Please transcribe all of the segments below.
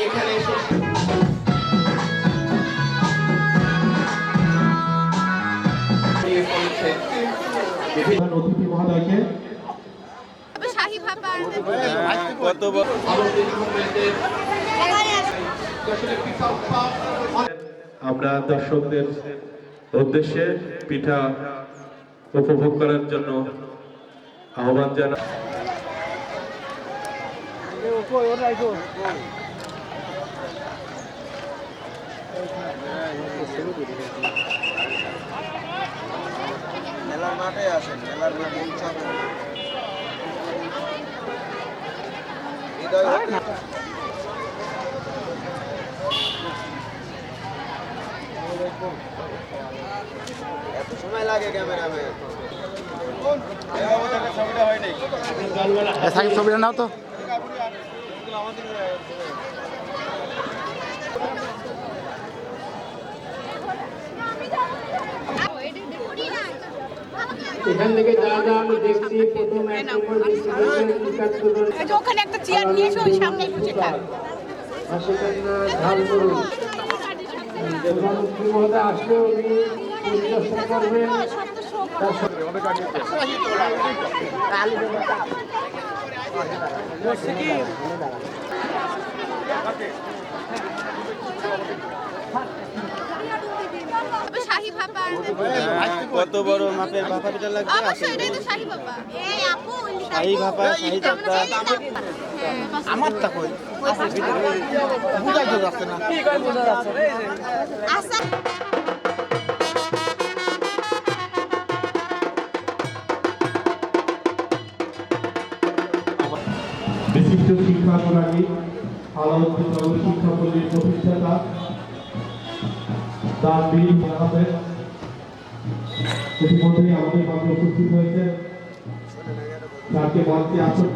এখানে এসে অতিথি মহোদয়কে আমরা দর্শকদের উদ্দেশ্যে পিঠা উপভোগ করার জন্য আহ্বান জানাই মেলার মাঠে আসেন মেলার মাঠে এত সময় লাগে ক্যামেরাম্যান। ছবিটা হয় নাও তো। এখান থেকে যা যা আমি দেখছি প্রথম এক নম্বর ওখানে একটা চেয়ার নিয়ে এসে ওই সামনে বসে থাক। আশিকান্না ঝাল করুন। মুখ্যমন্ত্রী মহোদয় আসলে উনি পরিদর্শন করবেন সঙ্গে শাহী ভাপা কত বড় মাপের ভাপা পিঠা লাগবে? অবশ্যই এটাই তো শাহী ভাপা এই আপু শাহী ভাপা শাহী চাপটা আমার তা কই বুঝাই তো যাচ্ছে না আচ্ছা। বিশিষ্ট শিক্ষানুরাগী আলাউদ্দিন বাবু শিক্ষা প্রতিষ্ঠাতা দানবীর আহমেদ ইতিমধ্যেই আমাদের মাঝে উপস্থিত হয়েছে। তাকে মঞ্চে আসন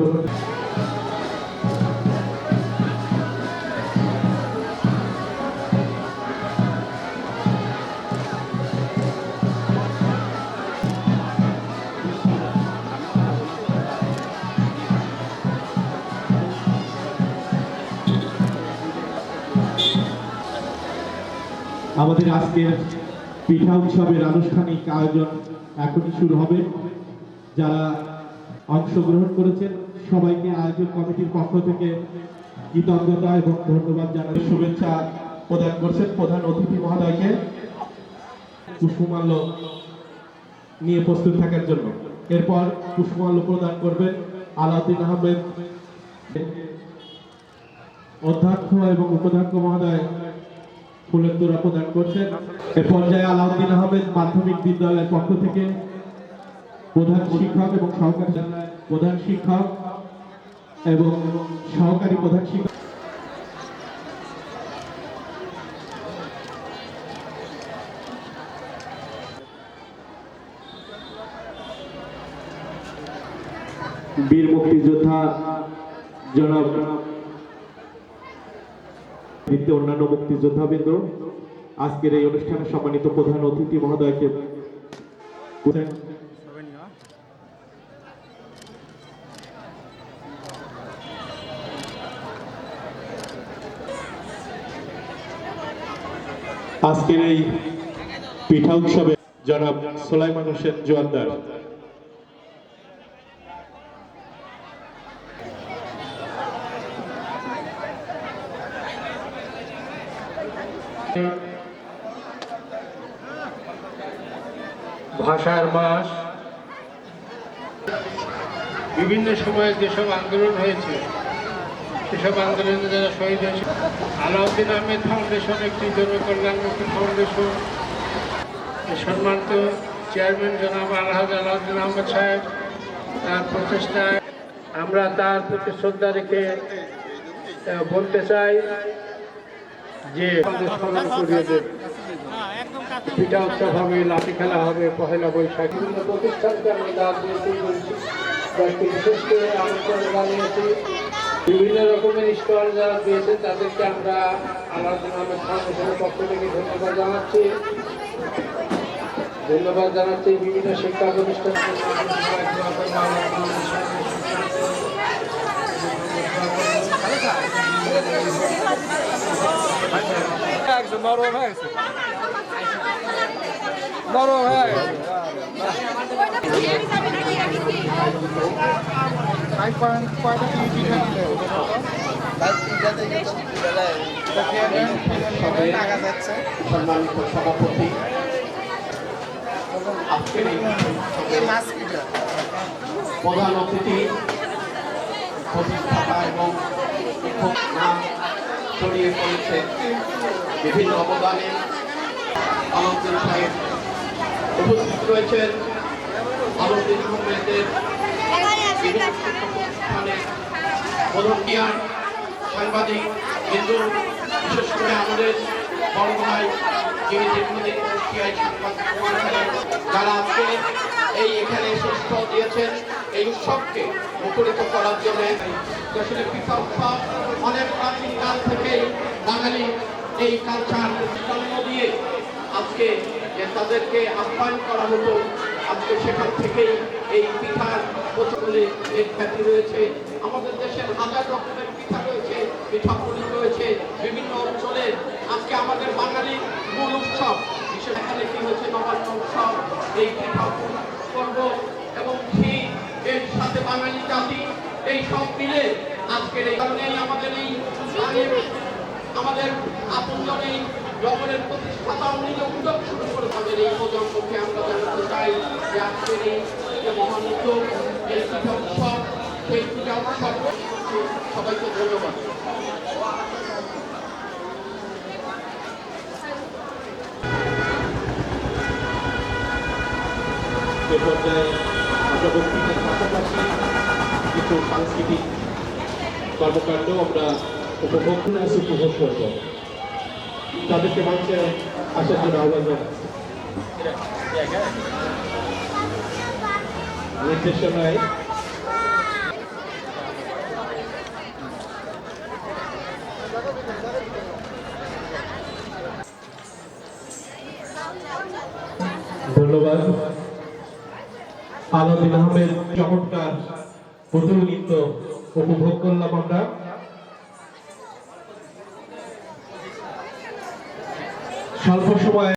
আমাদের আজকের পিঠা উৎসবের আনুষ্ঠানিক আয়োজন এখনই শুরু হবে। যারা অংশগ্রহণ করেছেন, সবাইকে আয়োজক কমিটির পক্ষ থেকে কৃতজ্ঞতা এবং ধন্যবাদ জানাই। শুভেচ্ছা প্রদান করছেন প্রধান অতিথি মহোদয়কে পুষ্পমাল্য নিয়ে প্রস্তুত থাকার জন্য। এরপর পুষ্পমাল্য প্রদান করবেন আলাউদ্দিন আহমেদ, অধ্যক্ষ এবং উপাধ্যক্ষ মহোদয়। ফুলের প্রদান করছেন। এ পর্যায়ে আলাউদ্দিন আহমেদ মাধ্যমিক বিদ্যালয়ের পক্ষ থেকে প্রধান শিক্ষক এবং সহকারী প্রধান শিক্ষক এবং সহকারী প্রধান শিক্ষক বীর মুক্তিযোদ্ধা জনাব ভিত্তি অন্যান্য মুক্তিযোদ্ধাবৃন্দ আজকের এই অনুষ্ঠানে সম্মানিত প্রধান অতিথি মহোদয়কে আজকের এই পিঠা উৎসবে জনাব সোলাইমান হোসেন জোয়ারদার ভাষার মাস। বিভিন্ন সময়ে যেসব আন্দোলন হয়েছে, সেসব আন্দোলনে যারা শহীদ হয়েছে, আলাউদ্দিন আহমেদ ফাউন্ডেশন একটি জনকল্যাণমুখী ফাউন্ডেশন সম্মানিত চেয়ারম্যান জনাব আলহাজ আলাউদ্দিন আহমেদ সাহেব, তার প্রচেষ্টায় আমরা তার প্রতি শ্রদ্ধা রেখে বলতে চাই যে পিঠা উৎসব হবে, লাঠি খেলা হবে, পহেলা বৈশাখ বিভিন্ন প্রতিষ্ঠানকে কয়েকটি বিশেষ করে আমন্ত্রণ জানিয়েছি। বিভিন্ন রকমের স্টল যারা দিয়েছে, তাদেরকে আমরা আলাদা পক্ষ থেকে। ধন্যবাদ জানাচ্ছি। ধন্যবাদ জানাচ্ছি বিভিন্ন শিক্ষা প্রতিষ্ঠান নরম হয়ে গেছে নরম হয়ে গেছে সম্মানিত সভাপতি। প্রধান অতিথি প্রতিষ্ঠাতা এবং নাম ছড়িয়ে পড়েছে বিভিন্ন অবদানে। আলমদিন সাহেব উপস্থিত রয়েছেন আলমদিন আহমেদের ভলন্টিয়ার সাংবাদিক কিন্তু বিশেষ করে আমাদের ভাই যিনি দীর্ঘদিন যারা আজকে এই এখানে স্টল দিয়েছেন এই উৎসবকে মুখরিত করার জন্য আসলে পিঠা উৎসব অনেক প্রাচীন কাল থেকেই বাঙালি এই কালচার জন্ম দিয়ে আজকে তাদেরকে আহ্বান করা হতো। আজকে সেখান থেকেই এই পিঠার প্রচলনে এর খ্যাতি রয়েছে। আমাদের দেশের হাজার রকমের পিঠা রয়েছে, পিঠাপুলি রয়েছে, বিভিন্ন অঞ্চলে। আজকে আমাদের বাঙালির মূল উৎসব বিশেষ এখানে কি হয়েছে নবান্ন উৎসব, এই পিঠা পর্ব এবং সাথে বাঙালি জাতি, এই সব মিলে আজকের এই কারণেই আমাদের এই আমাদের আপনজন এই জগনের প্রতিষ্ঠাতা নিজে উদ্যোগ শুরু করে তাদের এই প্রজন্মকে আমরা জানাতে চাই যে আজকের এই যে মহান উদ্যোগ, এই পূজা উৎসব, সেই পূজা উৎসব সবাইকে ধন্যবাদ। এ পর্যায়ে কর্মকাণ্ড আমরা উপভোগ করে আসি উপভোগ করব তাদেরকে মঞ্চে আসার জন্য আহ্বান জানাচ্ছি নির্দেশনায় ধন্যবাদ। আলাদিন আহমেদ চমৎকার প্রতিনিধিত্ব উপভোগ করলাম আমরা। স্বল্প সময়